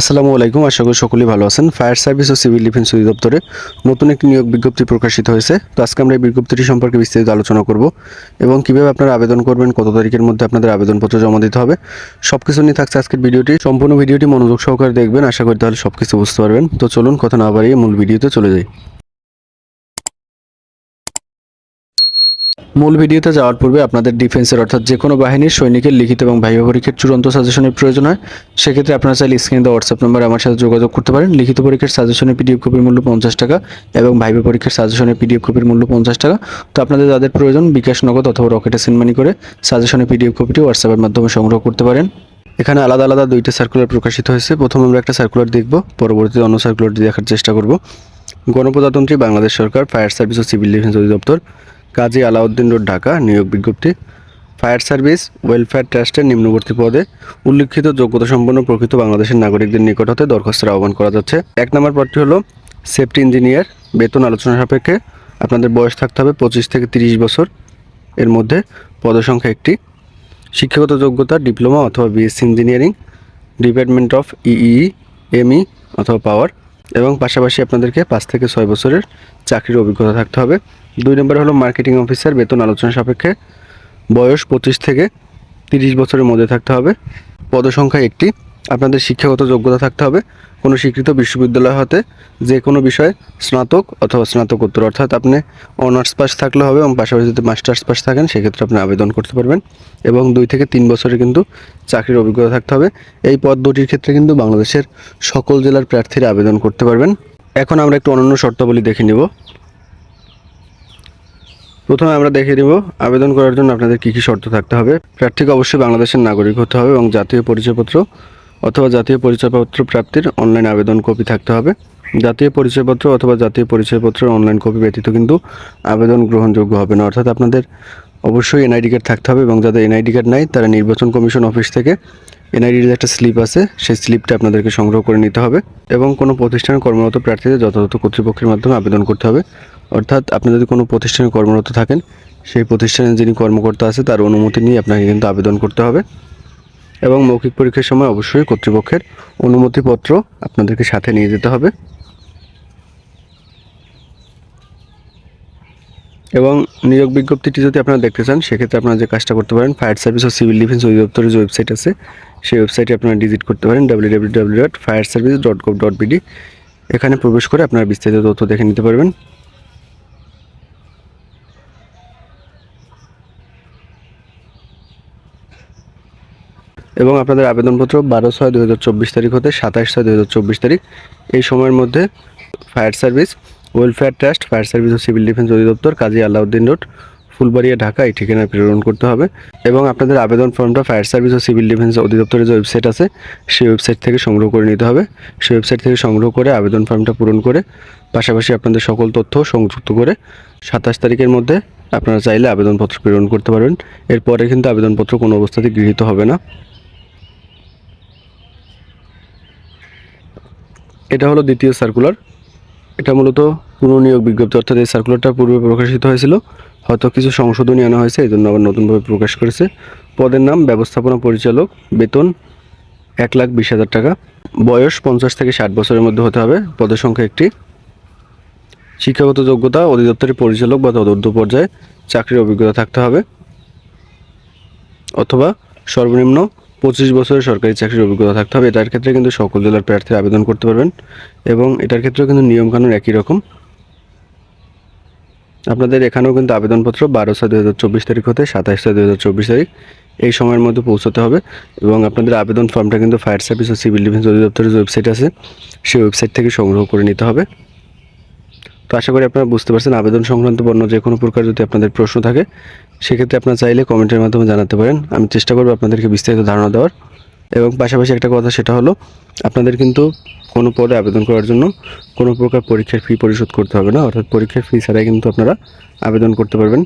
আসসালামু আলাইকুম, আশা করি সকলেই ভালো আছেন। ফায়ার সার্ভিস ও সিভিল ডিফেন্স অধিদপ্তরে নতুন একটি নিয়োগ বিজ্ঞপ্তি প্রকাশিত হয়েছে। তো আজকে আমরা এই বিজ্ঞপ্তিটি সম্পর্কে বিস্তারিত আলোচনা করব এবং কীভাবে আপনারা আবেদন করবেন, কত তারিখের মধ্যে আপনাদের আবেদনপত্র জমা দিতে হবে সব কিছু নিয়ে থাকছে আজকের ভিডিওটি। সম্পূর্ণ ভিডিওটি মনোযোগ সহকারে দেখবেন। আশা করি তাহলে সব কিছু বুঝতে পারবেন। তো চলুন, কথা না বাড়িয়ে মূল ভিডিওতে চলে যাই। মূল ভিডিওতে যাওয়ার পূর্বে আপনাদের ডিফেন্সের অর্থাৎ যে কোনো বাহিনীর সৈনিকের লিখিত এবং ভাইবা পরীক্ষার চূড়ান্ত সাজেশনের প্রয়োজন হয়, সেক্ষেত্রে আপনারা চাইলে স্ক্রিনে দেওয়া হোয়াটসঅ্যাপ নম্বরে আমার সাথে যোগাযোগ করতে পারেন। লিখিত পরীক্ষার সাজেশনের পিডিএফ কপির মূল্য পঞ্চাশ টাকা এবং ভাইবা পরীক্ষার সাজেশনের পিডিএফ কপির মূল্য পঞ্চাশ টাকা। তো আপনাদের যাদের প্রয়োজন, বিকাশ নগদ অথবা রকেটে সেনমানি করে সাজেশনের পিডিএফ কপিটি হোয়াটসঅ্যাপের মাধ্যমে সংগ্রহ করতে পারেন। এখানে আলাদা আলাদা দুইটা সার্কুলার প্রকাশিত হয়েছে। প্রথম আমরা একটা সার্কুলার দেখব, পরবর্তীতে অন্য সার্কুলারটি দেখার চেষ্টা করব। গণপ্রজাতন্ত্রী বাংলাদেশ সরকার ফায়ার সার্ভিস ও সিভিল ডিফেন্স অধিদপ্তর। কাজী আলাউদ্দিন রোড, ঢাকা, নিয়োগ বিজ্ঞপ্তি। ফায়ার সার্ভিস, ওয়েলফেয়ার ট্রাস্টের নিম্নবর্তী পদে উল্লিখিত যোগ্যতা সম্পন্ন প্রকৃত বাংলাদেশের নাগরিকদের নিকট হতে দরখাস্তের আহ্বান করা যাচ্ছে। এক নম্বর পদটি হলো সেফটি ইঞ্জিনিয়ার, বেতন আলোচনা সাপেক্ষে আপনাদের বয়স থাকতে হবে পঁচিশ থেকে তিরিশ বছর। এর মধ্যে পদসংখ্যা একটি। শিক্ষাগত যোগ্যতা, ডিপ্লোমা অথবা BSc engineering, department of EE ME অথবা পাওয়ার। এবং পাশাপাশি আপনাদেরকে পাঁচ থেকে ছয় বছরের চাকরির অভিজ্ঞতা থাকতে হবে। দুই নম্বর হলো মার্কেটিং অফিসার বেতন আলোচনা সাপেক্ষে বয়স পঁচিশ থেকে তিরিশ বছরের মধ্যে থাকতে হবে। পদসংখ্যা একটি। আপনাদের শিক্ষাগত যোগ্যতা থাকতে হবে। কোনো স্বীকৃত বিশ্ববিদ্যালয় হতে যে কোনো বিষয়ে স্নাতক অথবা স্নাতকোত্তর, অর্থাৎ আপনি অনার্স পাস থাকলে হবে এবং পাশাপাশি যদি মাস্টার্স পাস থাকেন, সেক্ষেত্রে আপনি আবেদন করতে পারবেন এবং দুই থেকে তিন বছরে কিন্তু চাকরির অভিজ্ঞতা থাকতে হবে। এই পদ দুটির ক্ষেত্রে কিন্তু বাংলাদেশের সকল জেলার প্রার্থীরা আবেদন করতে পারবেন। এখন আমরা একটু অনন্য শর্তাবলী দেখে নিব। প্রথমে আমরা দেখে দেব আবেদন করার জন্য আপনাদের কী কী শর্ত থাকতে হবে। প্রার্থীকে অবশ্যই বাংলাদেশের নাগরিক হতে হবে এবং জাতীয় পরিচয়পত্র অথবা জাতীয় পরিচয়পত্র প্রাপ্তির অনলাইন আবেদন কপি থাকতে হবে। জাতীয় পরিচয়পত্র অথবা জাতীয় পরিচয়পত্রের অনলাইন কপি ব্যতীত কিন্তু আবেদন গ্রহণযোগ্য হবে না। অর্থাৎ আপনাদের অবশ্যই এনআইডি কার্ড থাকতে হবে এবং যাদের এনআইডি কার্ড নাই, তারা নির্বাচন কমিশন অফিস থেকে এনআইডির একটা স্লিপ আছে। সেই স্লিপটা আপনাদেরকে সংগ্রহ করে নিতে হবে এবং কোনো প্রতিষ্ঠানে কর্মরত প্রার্থীদের যথাযথ কর্তৃপক্ষের মাধ্যমে আবেদন করতে হবে। অর্থাৎ আপনি যদি কোনো প্রতিষ্ঠানে কর্মরত থাকেন, সেই প্রতিষ্ঠানে যিনি কর্মকর্তা আছে, তার অনুমতি নিয়ে আপনাকে কিন্তু আবেদন করতে হবে। এবং মৌখিক পরীক্ষার সময় অবশ্যই কর্তৃপক্ষের অনুমতিপত্র আপনাদেরকে সাথে নিয়ে যেতে হবে। এবং নিয়োগ বিজ্ঞপ্তিটি যদি আপনারা দেখতে চান, সেক্ষেত্রে আপনারা যে কাজটা করতে পারেন, ফায়ার সার্ভিস ও সিভিল ডিফেন্স অধিদপ্তরের যে ওয়েবসাইট আছে। সেই ওয়েবসাইটে আপনারা ভিজিট করতে পারেন W W W dot fire service dot gov dot এখানে প্রবেশ করে আপনারা বিস্তারিত তথ্য দেখে নিতে পারবেন। এবং আপনাদের আবেদনপত্র বারো ছয় দু তারিখ হতে সাতাশ ছয় দু তারিখ। এই সময়ের মধ্যে fire service, welfare trust, fire service ও সিভিল ডিফেন্স অধিদপ্তর, কাজী আলাউদ্দিন রোড, ফুলবাড়িয়া, ঢাকা, এই ঠিকানায় প্রেরণ করতে হবে। এবং আপনাদের আবেদন ফর্মটা ফায়ার সার্ভিস ও সিভিল ডিফেন্স অধিদপ্তরের যে ওয়েবসাইট আছে, সেই ওয়েবসাইট থেকে সংগ্রহ করে নিতে হবে। সেই ওয়েবসাইট থেকে সংগ্রহ করে আবেদন ফর্মটা পূরণ করে পাশাপাশি আপনাদের সকল তথ্য সংযুক্ত করে সাতাশ তারিখের মধ্যে আপনারা চাইলে আবেদনপত্র প্রেরণ করতে পারবেন। এরপরে কিন্তু আবেদনপত্র কোনো অবস্থাতেই গৃহীত হবে না। এটা হলো দ্বিতীয় সার্কুলার এটা মূলত পুনর্নিয়োগ বিজ্ঞপ্তি, অর্থাৎ এই সার্কুলারটা পূর্বে প্রকাশিত হয়েছিল। হয়তো কিছু সংশোধনী আনা হয়েছে এই জন্য আবার নতুনভাবে প্রকাশ করেছে। পদের নাম, ব্যবস্থাপনা পরিচালক, বেতন এক লাখ বিশ হাজার টাকা। বয়স পঞ্চাশ থেকে ষাট বছরের মধ্যে হতে হবে, পদের সংখ্যা একটি। শিক্ষাগত যোগ্যতা, অধিদপ্তরের পরিচালক বা তদর্থ পর্যায়ে চাকরির অভিজ্ঞতা থাকতে হবে। অথবা সর্বনিম্ন পঁচিশ বছরের সরকারি চাকরির অভিজ্ঞতা থাকতে হবে। এটার ক্ষেত্রে কিন্তু সকল জেলার প্রার্থীরা আবেদন করতে পারবেন এবং এটার ক্ষেত্রেও কিন্তু নিয়মকানুন একই রকম। আপনাদের এখানেও কিন্তু আবেদনপত্র বারো ছয় দু হাজার চব্বিশ তারিখ হতে সাতাশ ছয় দু হাজার চব্বিশ তারিখ এই সময়ের মধ্যে পৌঁছতে হবে এবং আপনাদের আবেদন ফর্মটা কিন্তু ফায়ার সার্ভিস ও সিভিল ডিফেন্স অধিদপ্তরের ওয়েবসাইট আছে। সেই ওয়েবসাইট থেকে সংগ্রহ করে নিতে হবে। তো আশা করি আপনারা বুঝতে পারছেন, আবেদন সংক্রান্ত বর্ণ যে কোনো প্রকার যদি আপনাদের প্রশ্ন থাকে, সেক্ষেত্রে আপনারা চাইলে কমেন্টের মাধ্যমে জানাতে পারেন। আমি চেষ্টা করব আপনাদেরকে বিস্তারিত ধারণা দেওয়ার। এবং পাশাপাশি একটা কথা, সেটা হলো, আপনাদের কিন্তু কোনো পদে আবেদন করার জন্য কোনো প্রকার পরীক্ষার ফি পরিশোধ করতে হবে না। অর্থাৎ পরীক্ষার ফি ছাড়াই কিন্তু আপনারা আবেদন করতে পারবেন।